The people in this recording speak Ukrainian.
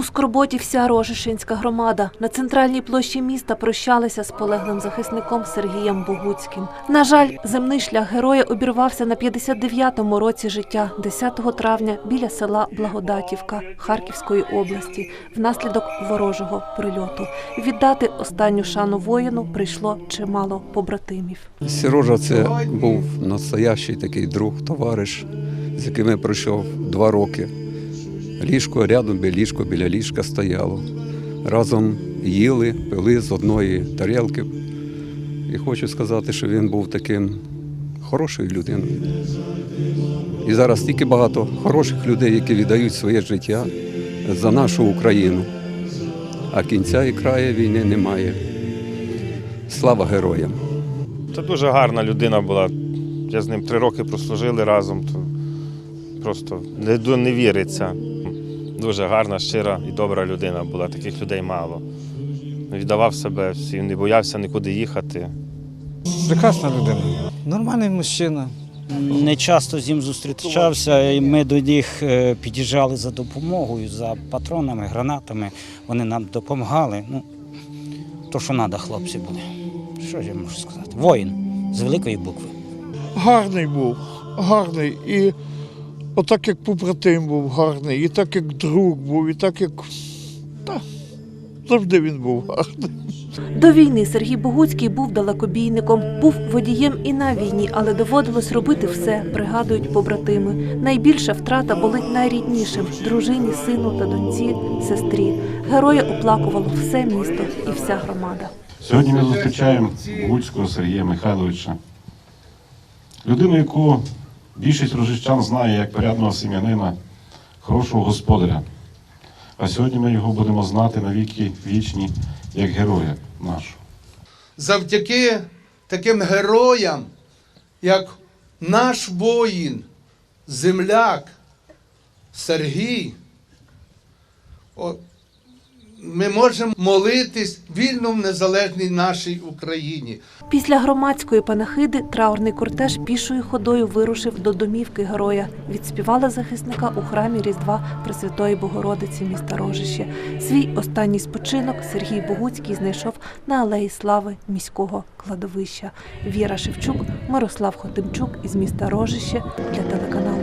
У скорботі вся Рожишинська громада на центральній площі міста прощалися з полеглим захисником Сергієм Богуцьким. На жаль, земний шлях героя обірвався на 59-му році життя, 10 травня біля села Благодатівка Харківської області, внаслідок ворожого прильоту. Віддати останню шану воїну прийшло чимало побратимів. Сірожа це був настоящий такий друг, товариш, з яким я пройшов два роки. Ліжко рядом біля ліжко біля ліжка стояло. Разом їли, пили з одної тарілки. І хочу сказати, що він був таким хорошою людиною. І зараз стільки багато хороших людей, які віддають своє життя за нашу Україну. А кінця і краю війни немає. Слава героям! Це дуже гарна людина була. Я з ним три роки прослужили разом. То просто не віриться. Дуже гарна, щира і добра людина була. Таких людей мало. Віддавав себе всім, не боявся нікуди їхати. Прекрасна людина. Нормальний мужчина. Не часто з ним зустрічався, і ми до них е, під'їжджали за допомогою, за патронами, гранатами. Вони нам допомагали. Ну, то, що треба, хлопці були. Що ж я можу сказати? Воїн з великої букви. гарний був, гарний. І отак як побратим був гарний, і так як друг був, і так як. Та, завжди він був гарний. До війни Сергій Богуцький був далекобійником, був водієм і на війні, але доводилось робити все, пригадують побратими. Найбільша втрата болить найріднішим дружині, сину та доньці, сестрі. Героя оплакувало все місто і вся громада. Сьогодні ми зустрічаємо Гуцького Сергія Михайловича, людину, яку більшість рожищан знає як порядного сім'янина, хорошого господаря. А сьогодні ми його будемо знати навіки вічні як героя нашого. завдяки таким героям, як наш воїн, земляк Сергій, ми можемо молитись вільно в незалежній нашій Україні. Після громадської панахиди траурний кортеж пішою ходою вирушив до домівки героя. Відспівали захисника у храмі Різдва Пресвятої Богородиці міста Рожище. Свій останній спочинок Сергій Богуцький знайшов на алеї слави міського кладовища. Віра Шевчук, Мирослав Хотимчук із міста Рожище для телеканалу